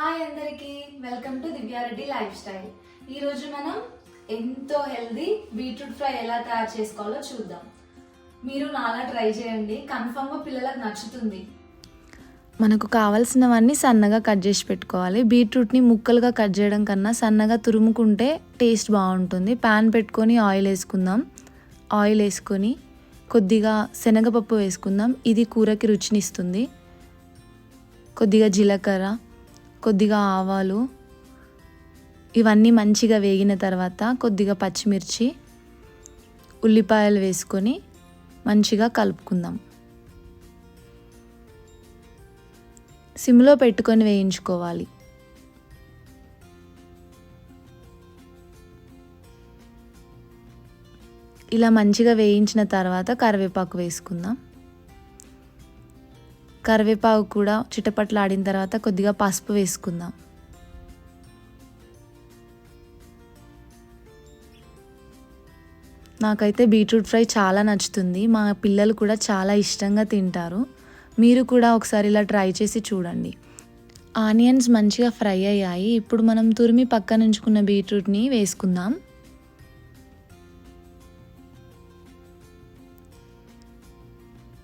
Hi అందరికి. Welcome to Divya Reddy life style ఈరోజు మనం ఎంతో హెల్దీ బీట్రూట్ ఫ్రై ఎలా తయారు చేసుకోవాలో చూద్దాం. మీరు నాలా ట్రై చేయండి. కన్ఫర్మ్గా పిల్లలకు నచ్చుతుంది. మనకు కావాల్సినవన్నీ సన్నగా కట్ చేసి పెట్టుకోవాలి. బీట్రూట్ని ముక్కలుగా కట్ చేయడం కన్నా సన్నగా తురుముకుంటే టేస్ట్ బాగుంటుంది. ప్యాన్ పెట్టుకొని ఆయిల్ వేసుకుందాం. ఆయిల్ వేసుకొని కొద్దిగా శనగపప్పు వేసుకుందాం. ఇది కూరకి రుచినిస్తుంది. కొద్దిగా జీలకర్ర కొద్దిగా ఆవాలు ఇవన్నీ మంచిగా వేగిన తర్వాత కొద్దిగా పచ్చిమిర్చి ఉల్లిపాయలు వేసుకొని మంచిగా కలుపుకుందాం. సిమ్లో పెట్టుకొని వేయించుకోవాలి. ఇలా మంచిగా వేయించిన తర్వాత కరివేపాకు వేసుకుందాం. కరివేపాకు కూడా చిటపట్లాడిన తర్వాత కొద్దిగా పసుపు వేసుకుందాం. నాకైతే బీట్రూట్ ఫ్రై చాలా నచ్చుతుంది. మా పిల్లలు కూడా చాలా ఇష్టంగా తింటారు. మీరు కూడా ఒకసారి ఇలా ట్రై చేసి చూడండి. ఆనియన్స్ మంచిగా ఫ్రై అయ్యాయి. ఇప్పుడు మనం తురిమి పక్కన ఉంచుకున్న బీట్రూట్ని వేసుకుందాం.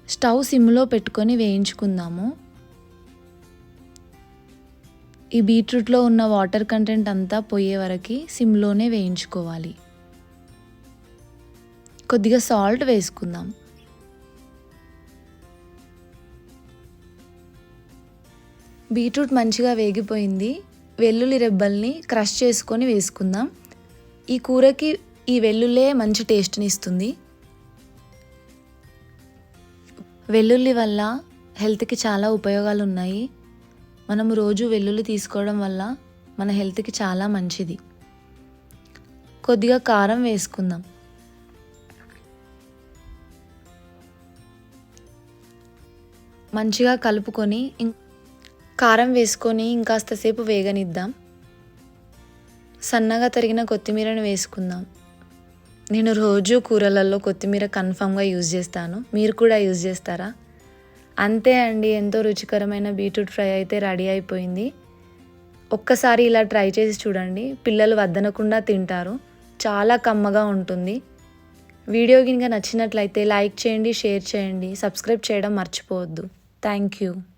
స్టవ్ సిమ్లో పెట్టుకొని వేయించుకుందాము. ఈ బీట్రూట్లో ఉన్న వాటర్ కంటెంట్ అంతా పోయే వరకు సిమ్లోనే వేయించుకోవాలి. కొద్దిగా సాల్ట్ వేసుకుందాం. బీట్రూట్ మంచిగా వేగిపోయింది. వెల్లుల్లి రెబ్బల్ని క్రష్ చేసుకొని వేసుకుందాం. ఈ కూరకి ఈ వెల్లుల్లే మంచి టేస్ట్ని ఇస్తుంది. వెల్లుల్లి వల్ల హెల్త్కి చాలా ఉపయోగాలు ఉన్నాయి మనం రోజు వెల్లుల్లి తీసుకోవడం వల్ల మన హెల్త్కి చాలా మంచిది. కొద్దిగా కారం వేసుకుందాం. మంచిగా కలుపుకొని ఇం- కారం వేసుకొని ఇంకాస్తసేపు వేగనిద్దాం. సన్నగా తరిగిన కొత్తిమీరను వేసుకుందాం. నేను రోజు కూరలలో కొత్తిమీర కన్ఫామ్గా యూజ్ చేస్తాను. మీరు కూడా యూజ్ చేస్తారా? అంతే అండి ఎంతో రుచికరమైన బీట్రూట్ ఫ్రై అయితే రెడీ అయిపోయింది. ఒక్కసారి ఇలా ట్రై చేసి చూడండి పిల్లలు వద్దనకుండా తింటారు. చాలా కమ్మగా ఉంటుంది. వీడియో కనుక నచ్చినట్లయితే లైక్ చేయండి షేర్ చేయండి సబ్స్క్రైబ్ చేయడం మర్చిపోవద్దు. Thank you.